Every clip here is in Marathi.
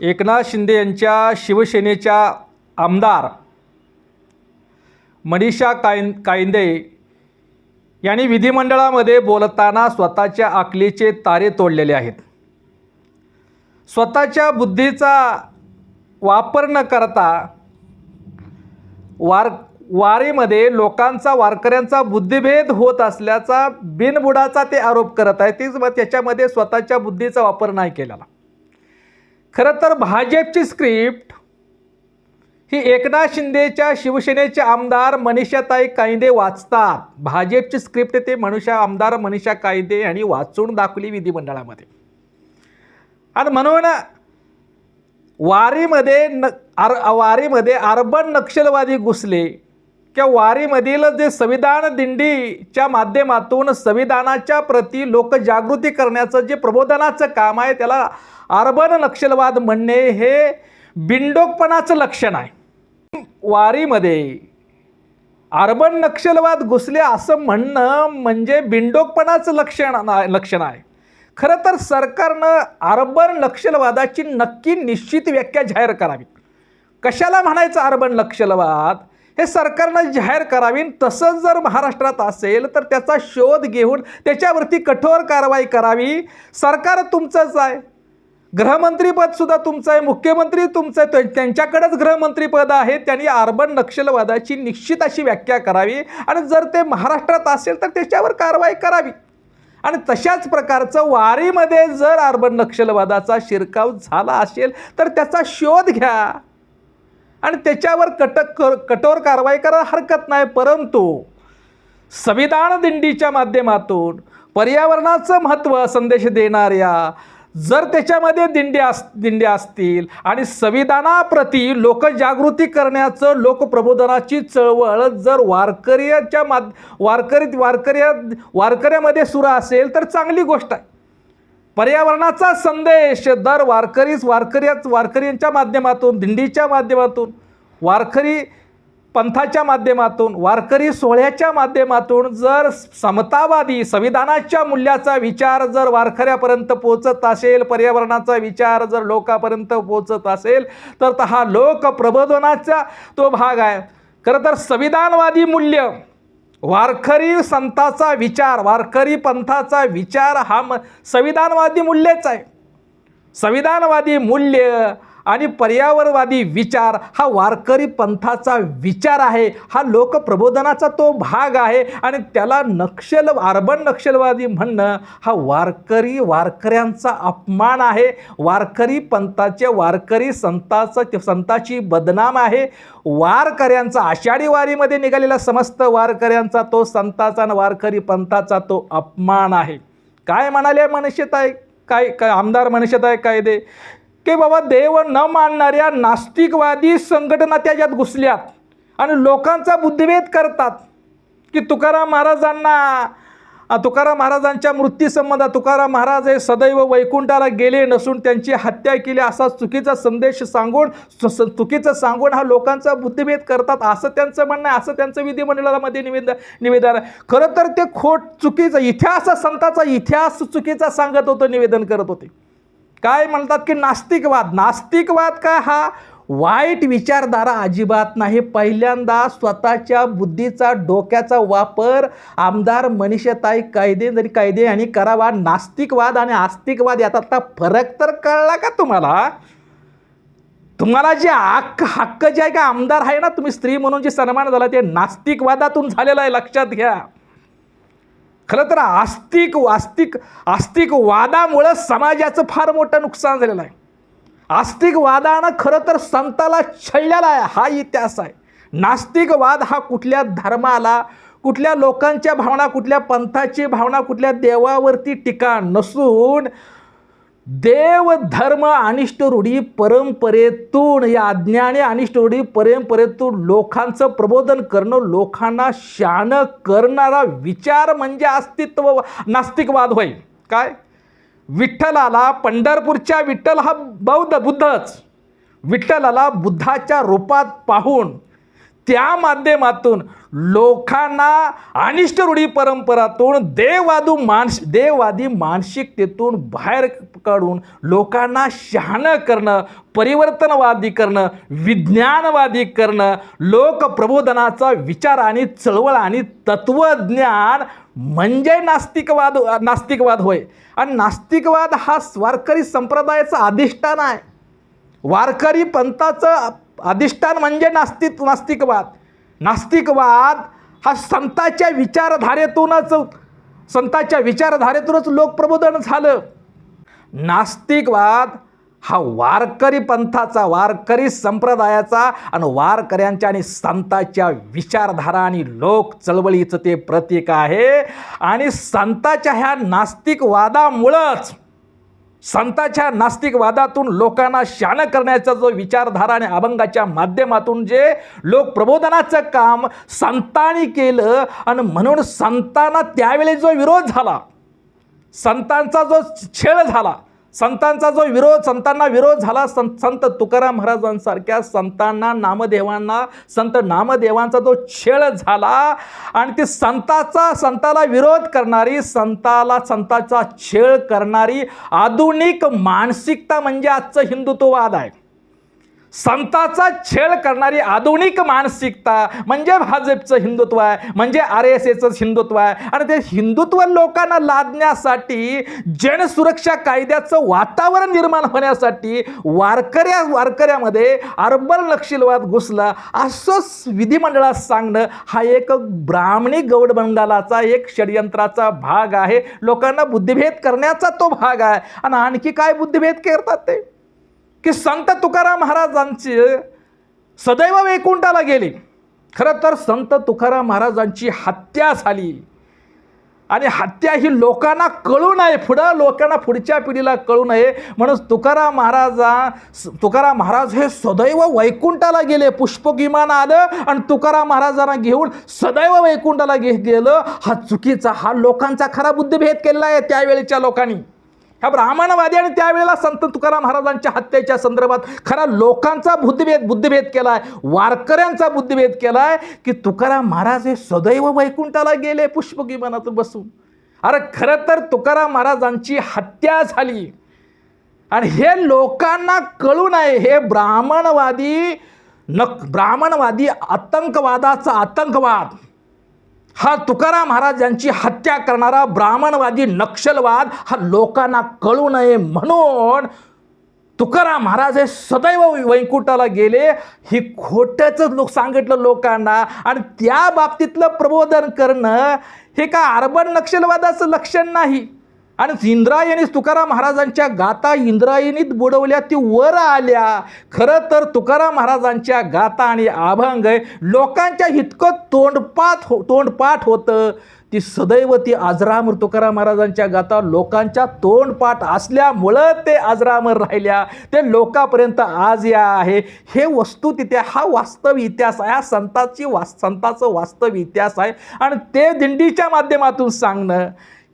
एकनाथ शिंदे यांच्या शिवसेनेच्या आमदार मनीषा कायं कायंदे यांनी विधिमंडळामध्ये बोलताना स्वतःच्या आकलीचे तारे तोडलेले आहेत. स्वतःच्या बुद्धीचा वापर न करता वार वारीमध्ये लोकांचा वारकऱ्यांचा बुद्धिभेद होत असल्याचा बिनबुडाचा ते आरोप करत आहे तीच मग त्याच्यामध्ये स्वतःच्या बुद्धीचा वापर नाही केलेला. खरं तर भाजपची स्क्रिप्ट ही एकनाथ शिंदेच्या शिवसेनेचे आमदार मनीषाताई कायदे वाचतात. भाजपची स्क्रिप्ट ते मनुष्या आमदार मनीषा कायदे यांनी वाचून दाखवली विधिमंडळामध्ये. आणि म्हणून वारीमध्ये न आर वारीमध्ये अर्बन नक्षलवादी घुसले. किंवा वारीमधील जे संविधान दिंडीच्या माध्यमातून संविधानाच्या प्रती लोकजागृती करण्याचं जे प्रबोधनाचं काम आहे त्याला अर्बन नक्षलवाद म्हणणे हे बिंडोकपणाचं लक्षण आहे. वारीमध्ये अर्बन नक्षलवाद घुसले असं म्हणणं म्हणजे बिंडोकपणाचं लक्षण ना- लक्षण आहे. खरं तर सरकारनं अर्बन नक्षलवादाची नक्की निश्चित व्याख्या जाहीर करावी. कशाला म्हणायचं अर्बन नक्षलवाद? हे सरकारनं जाहीर करावी तसंच जर महाराष्ट्रात असेल तर त्याचा शोध घेऊन त्याच्यावरती कठोर कारवाई करावी. सरकार तुमचंच आहे. गृहमंत्रीपदसुद्धा तुमचं आहे. मुख्यमंत्री तुमचं आहे. त्यांच्याकडेच गृहमंत्रीपद आहे त्यांनी अर्बन नक्षलवादाची निश्चित अशी व्याख्या करावी. आणि जर ते महाराष्ट्रात असेल तर त्याच्यावर कारवाई करावी. आणि तशाच प्रकारचं वारीमध्ये जर अर्बन नक्षलवादाचा शिरकाव झाला असेल तर त्याचा शोध घ्या. आणि त्याच्यावर कटक कर कठोर कारवाई करा हरकत नाही. परंतु संविधान दिंडीच्या माध्यमातून पर्यावरणाचं महत्त्व संदेश देणाऱ्या जर त्याच्यामध्ये दिंडी अस दिंडी असतील आणि संविधानाप्रती लोकजागृती करण्याचं लोकप्रबोधनाची चळवळ जर वारकऱ्याच्या माध वारकरी वारकऱ्या वारकऱ्यामध्ये सुरू असेल तर चांगली गोष्ट आहे. पर्यावरणाचा संदेश दर वारकरीच वारकऱ्याच वारकऱ्यांच्या माध्यमातून दिंडीच्या माध्यमातून वारकरी पंथाच्या माध्यमातून वारकरी सोहळ्याच्या माध्यमातून जर समतावादी संविधानाच्या मूल्याचा विचार जर वारकऱ्यापर्यंत पोचत असेल पर्यावरणाचा विचार जर लोकापर्यंत पोचत असेल तर हा लोक प्रबोधनाचा तो भाग आहे. खरं तर संविधानवादी मूल्य वारकरी संताचा विचार वारकरी पंथाचा विचार हा म संविधानवादी मूल्यच आहे. संविधानवादी मूल्य आणि पर्यावरणवादी विचार हा वारकरी पंथाचा विचार आहे. हा लोकप्रबोधनाचा तो भाग आहे. आणि त्याला नक्षल अर्बन नक्षलवादी म्हणणं हा वारकरी वारकऱ्यांचा अपमान आहे. वारकरी पंथाचे वारकरी संताचं संताची बदनाम आहे. वारकऱ्यांचा आषाढी वारीमध्ये निघालेला समस्त वारकऱ्यांचा तो संताचा आणि वारकरी पंथाचा तो अपमान आहे. काय म्हणाले मनुष्यताय काय काय आमदार मनुष्यताय कायदे? की बाबा देव न मानणाऱ्या नास्तिकवादी संघटना त्याच्यात घुसल्यात आणि लोकांचा बुद्धिभेद करतात. की तुकाराम महाराजांना तुकाराम महाराजांच्या मृत्यूसंबंधात तुकाराम महाराज हे सदैव वैकुंठाला गेले नसून त्यांची हत्या केली असा चुकीचा संदेश सांगून चुकीचं सांगून हा लोकांचा बुद्धिभेद करतात. असं त्यांचं म्हणणं आहे असं त्यांचं विधिमंडळामध्ये निवेदन निवेदन आहे. खरं तर ते खोट चुकीचं इतिहास संताचा इतिहास चुकीचा सांगत होतं निवेदन करत होते. काय म्हणतात की नास्तिकवाद? नास्तिकवाद का हा? वाईट विचारधारा अजिबात नाही. पहिल्यांदा स्वतःच्या बुद्धीचा डोक्याचा वापर आमदार मनीषताई कायदे जरी कायदे यांनी करावा नास्तिकवाद आणि आस्तिकवाद यातला फरक तर कळला का तुम्हाला? तुम्हाला जे हक्क हक्क जे आहे का आमदार आहे ना तुम्ही स्त्री म्हणून जे सन्मान झाला ते नास्तिकवादातून झालेलं आहे लक्षात घ्या. खरं तर आस्तिक आस्तिक आस्तिकवादामुळं समाजाचं फार मोठं नुकसान झालेलं आहे. आस्तिकवादानं खरं तर संताला छळलेला आहे. हा इतिहास आहे. नास्तिकवाद हा कुठल्या धर्माला कुठल्या लोकांच्या भावना कुठल्या पंथाची भावना कुठल्या देवावरती टीका नसून देव धर्म अनिष्ट रूढी परंपरेतून या अज्ञाने अनिष्ट रूढी परंपरेतून लोकांचं प्रबोधन करणं लोकांना शान करणारा विचार म्हणजे अस्तित्व नास्तिकवाद होय. काय? विठ्ठलाला पंढरपूरच्या विठ्ठल हा बौद्ध बुद्धच. विठ्ठलाला बुद्धाच्या रूपात पाहून त्या माध्यमातून लोकांना अनिष्ट रूढी परंपरातून देववादू मानस देववादी मानसिकतेतून बाहेर काढून लोकांना शहाणं करणं परिवर्तनवादी करणं विज्ञानवादी करणं लोकप्रबोधनाचा विचार आणि चळवळ आणि तत्वज्ञान म्हणजे नास्तिकवाद नास्तिकवाद होय. आणि नास्तिकवाद हा वारकरी संप्रदायाचा अधिष्ठान आहे. वारकरी पंथाचं अधिष्ठान म्हणजे नास्तिक नास्तिकवाद. नास्तिकवाद हा संतांच्या विचारधारेतूनच संतांच्या विचारधारेतूनच लोकप्रबोधन झालं. नास्तिकवाद हा वारकरी पंथाचा वारकरी संप्रदायाचा आणि वारकऱ्यांच्या आणि संतांच्या विचारधारा आणि लोक चळवळीचं ते प्रतीक आहे. आणि संतांच्या ह्या नास्तिकवादामुळंच संतांच्या नास्तिकवादातून लोकांना शान करण्याचा जो विचारधारा आणि अभंगाच्या माध्यमातून जे लोक प्रबोधनाचं काम संतांनी केलं आणि म्हणून संतांना त्यावेळी जो विरोध झाला संतांचा जो छेळ झाला संतांचा जो विरोध संतांना विरोध झाला संत संत तुकाराम महाराजांसारख्या संतांना नामदेवांना संत नामदेवांचा जो छेळ झाला आणि ती संताचा संताला विरोध करणारी संताला संताचा छेळ करणारी आधुनिक मानसिकता म्हणजे आजचं हिंदुत्ववाद आहे. संताचा छेळ करणारी आधुनिक मानसिकता म्हणजे भाजपचं हिंदुत्व आहे म्हणजे आर एस एचं हिंदुत्व आहे. आणि ते हिंदुत्व लोकांना लादण्यासाठी जनसुरक्षा कायद्याचं वातावरण निर्माण होण्यासाठी वारकऱ्या वारकऱ्यामध्ये अर्बर नक्षलवाद घुसला. असं विधिमंडळात सांगणं हा एक ब्राह्मणी गौड बंगालाचा एक षडयंत्राचा भाग आहे. लोकांना बुद्धिभेद करण्याचा तो भाग आहे. आणि आणखी काय बुद्धिभेद करतात ते? की संत तुकाराम महाराजांची सदैव वैकुंठाला गेले. खरं तर संत तुकाराम महाराजांची हत्या झाली. आणि हत्या ही लोकांना कळू नये पुढं लोकांना पुढच्या पिढीला कळू नये. म्हणून तुकाराम महाराजा तुकाराम महाराज हे सदैव वैकुंठाला गेले. पुष्पगिमान आलं आणि तुकाराम महाराजांना घेऊन सदैव वैकुंठाला घे गेलं. हा चुकीचा हा लोकांचा खरा बुद्धिभेद केलेला आहे त्यावेळेच्या लोकांनी. ह्या ब्राह्मणवादी आणि त्यावेळेला संत तुकाराम महाराजांच्या हत्येच्या संदर्भात खरा लोकांचा बुद्धिभेद बुद्धिभेद केलाय वारकऱ्यांचा बुद्धिभेद केलाय की तुकाराम महाराज हे सदैव वैकुंठाला गेले पुष्पक बसून. अरे खरं तर तुकाराम महाराजांची हत्या झाली. आणि हे लोकांना कळू नये हे ब्राह्मणवादी न ब्राह्मणवादी आतंकवादाचा आतंकवाद. हा तुकाराम महाराजांची हत्या करणारा ब्राह्मणवादी नक्षलवाद हा लोकांना कळू नये म्हणून तुकाराम महाराज हे सदैव वैकुंठाला गेले. ही खोट्याचंच लोक सांगितलं लोकांना आणि त्या बाबतीतलं प्रबोधन करणं हे का अर्बन नक्षलवादाचं लक्षण नाही? आणि इंद्रायणी तुकाराम महाराजांच्या गाथा इंद्रायणीत बुडवल्या ती वर आल्या. खरं तर तुकाराम महाराजांच्या गाथा आणि अभंग लोकांच्या इतकं तोंडपाठ हो तोंडपाठ होतं. ती सदैव ती आजरामर तुकाराम महाराजांच्या गाथा लोकांच्या तोंडपाठ असल्यामुळं ते आजरामर राहिल्या. ते लोकापर्यंत आज या आहे. हे वस्तू तिथे हा वास्तव इतिहास आहे. हा संताची वास संताचं वास्तव इतिहास आहे. आणि ते दिंडीच्या माध्यमातून सांगणं.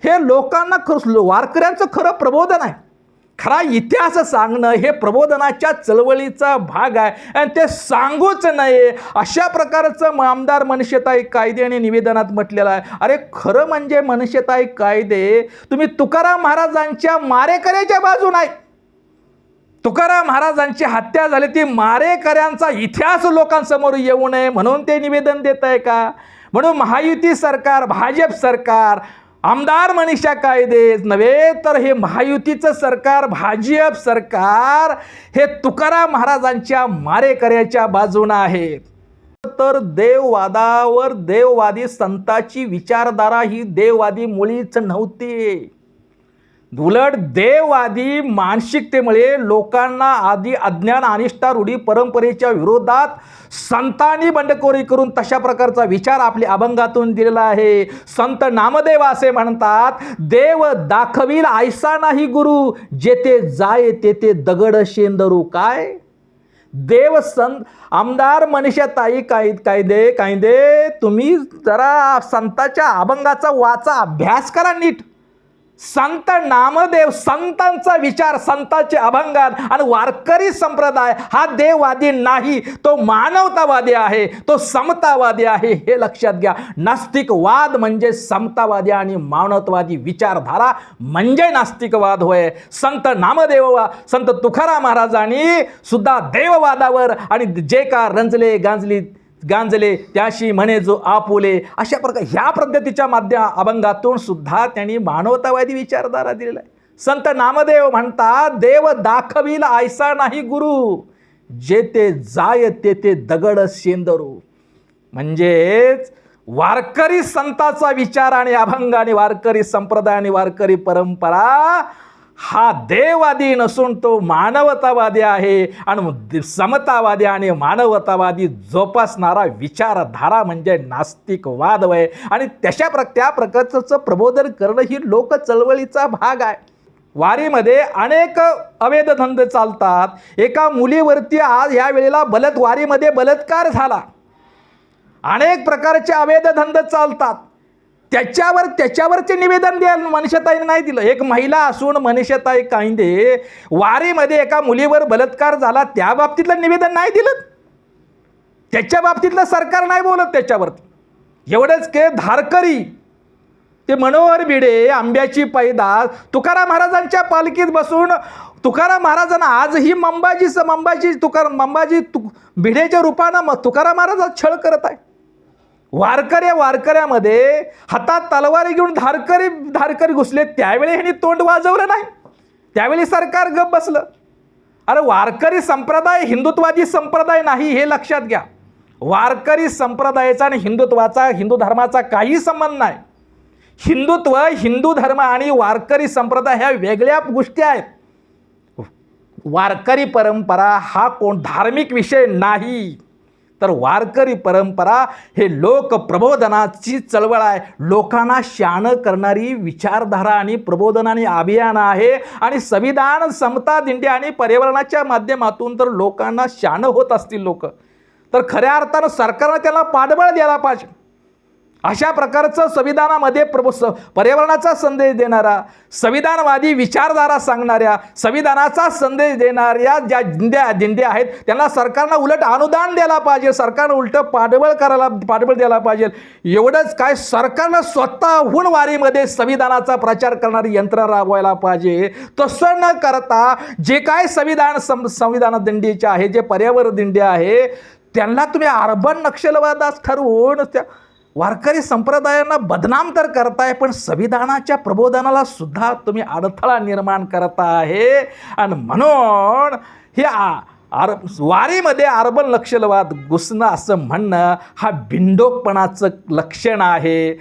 हे लोकांना खरं वारकऱ्यांचं खरं प्रबोधन आहे. खरा इतिहास सांगणं हे प्रबोधनाच्या चळवळीचा भाग आहे. आणि ते सांगूच नये. अशा प्रकारचं म- आमदार मनुष्यताई कायदे आणि निवेदनात म्हटलेलं आहे. अरे खरं म्हणजे मनुष्यताई कायदे तुम्ही तुकाराम महाराजांच्या मारेकऱ्याच्या बाजून आहे. तुकाराम महाराजांची हत्या झाली ती मारेकऱ्यांचा इतिहास लोकांसमोर येऊ नये म्हणून ते निवेदन देत आहे का? म्हणून महायुती सरकार भाजप सरकार आमदार मनीषा कायदे नव्हे तर हे महायुतीचं सरकार भाजप सरकार हे तुकाराम महाराजांच्या मारेकऱ्याच्या बाजूनं आहे. तर देववादावर देववादी संताची विचारधारा ही देववादी मुळीच नव्हती. उलट देववादी मानसिकतेमुळे लोकांना आधी अज्ञान अनिष्ठा रूढी परंपरेच्या विरोधात संतांनी बंडखोरी करून तशा प्रकारचा विचार आपल्या अभंगातून दिलेला आहे. संत नामदेव असे म्हणतात देव दाखवील आयसा नाही गुरु जेथे जाय तेथे दगड शेंदरू काय? देव संत आमदार मनीषाताई काय कायदे कायदे तुम्ही जरा संताच्या अभंगाचा वाचा अभ्यास करा नीट. संत नामदेव संतांचा विचार संतांचे अभंगात आणि वारकरी संप्रदाय हा देववादी नाही तो मानवतावादी आहे तो समतावादी आहे हे लक्षात घ्या. नास्तिकवाद म्हणजे समतावादी आणि मानवतावादी विचारधारा म्हणजे नास्तिकवाद होय. संत नामदेव संत तुकाराम महाराजांनी सुद्धा देववादावर आणि जे का रंजले गांजली गांजले त्याशी म्हणे जो आपुले अशा प्रकार ह्या पद्धतीच्या माध्यम अभंगातून सुद्धा त्यांनी मानवतावादी विचारधारा दिलेला आहे. संत नामदेव म्हणतात देव दाखविला आयसा नाही गुरु जे ते जाय तेथे दगड शेंदरू. म्हणजेच वारकरी संताचा विचार आणि अभंग आणि वारकरी संप्रदाय आणि वारकरी परंपरा हा देववादी नसून तो मानवतावादी आहे. आणि समतावादी आणि मानवतावादी जोपासणारा विचारधारा म्हणजे नास्तिकवाद वय. आणि त्याच्या प्र त्या प्रकारचं प्रबोधन करणं ही लोक चळवळीचा भाग आहे. वारीमध्ये अनेक अवैध धंदे चालतात. एका मुलीवरती आज ह्या वेळेला बलत वारीमध्ये बलात्कार झाला. अनेक प्रकारचे अवैध धंदे चालतात. त्याच्यावर त्याच्यावरचे निवेदन द्या. मनीषाताईने नाही दिलं. एक महिला असून मनीषाताई कायदे वारीमध्ये एका मुलीवर बलात्कार झाला. त्या बाबतीतलं निवेदन नाही दिलं. त्याच्या बाबतीतलं सरकार नाही बोलत त्याच्यावरती. एवढंच के धारकरी ते मनोहर भिडे आंब्याची पैदास तुकाराम महाराजांच्या पालखीत बसून तुकाराम महाराजांना आजही मंबाजी मंबाजी तुकार मंबाजी तु भिडेच्या रूपानं तुकाराम महाराज छळ करत आहे. वारकऱ्या वारकऱ्यामध्ये हातात तलवारी घेऊन धारकरी धारकरी घुसले त्यावेळी ह्यांनी तोंड वाजवलं नाही. त्यावेळी सरकार गप बसलं. अरे वारकरी संप्रदाय हिंदुत्वादी संप्रदाय नाही हे लक्षात घ्या. वारकरी संप्रदायाचा आणि हिंदुत्वाचा हिंदू धर्माचा काही संबंध नाही. हिंदुत्व हिंदू धर्म आणि वारकरी संप्रदाय ह्या वेगळ्या गोष्टी आहेत. वारकरी परंपरा हा कोण धार्मिक विषय नाही. तर वारकरी परंपरा हे लोक प्रबोधनाची चळवळ आहे. लोकांना शान करणारी विचारधारा आणि प्रबोधन आणि अभियान आहे. आणि संविधान समता दिंडी आणि पर्यावरणाच्या माध्यमातून तर लोकांना शान होत असतील लोक. तर खऱ्या अर्थानं सरकारनं त्याला पाठबळ द्यायला पाहिजे. अशा प्रकारचं संविधानामध्ये प्रभू स पर्यावरणाचा संदेश देणारा संविधानवादी विचारधारा सांगणाऱ्या संविधानाचा संदेश देणाऱ्या ज्या दिंड्या दिंड्या आहेत त्यांना सरकारनं उलट अनुदान द्यायला पाहिजे सरकारनं उलटं पाठबळ करायला पाठबळ द्यायला पाहिजे. एवढंच काय सरकारनं स्वतःहून वारीमध्ये संविधानाचा प्रचार करणारी यंत्र राबवायला पाहिजे. तसं न करता जे काय संविधान सं संविधान दिंडीचे आहे जे पर्यावरण दिंडी आहे त्यांना तुम्ही अर्बन नक्षलवादास ठरवून त्या वारकरी संप्रदायांना बदनाम तर करताय पण संविधानाच्या प्रबोधनाला सुद्धा तुम्ही अडथळा निर्माण करता आहे आणि म्हणून हे आ आर वारीमध्ये अर्बन लक्षलवाद घुसणं असं म्हणणं हा बिंडोकपणाचं लक्षण आहे.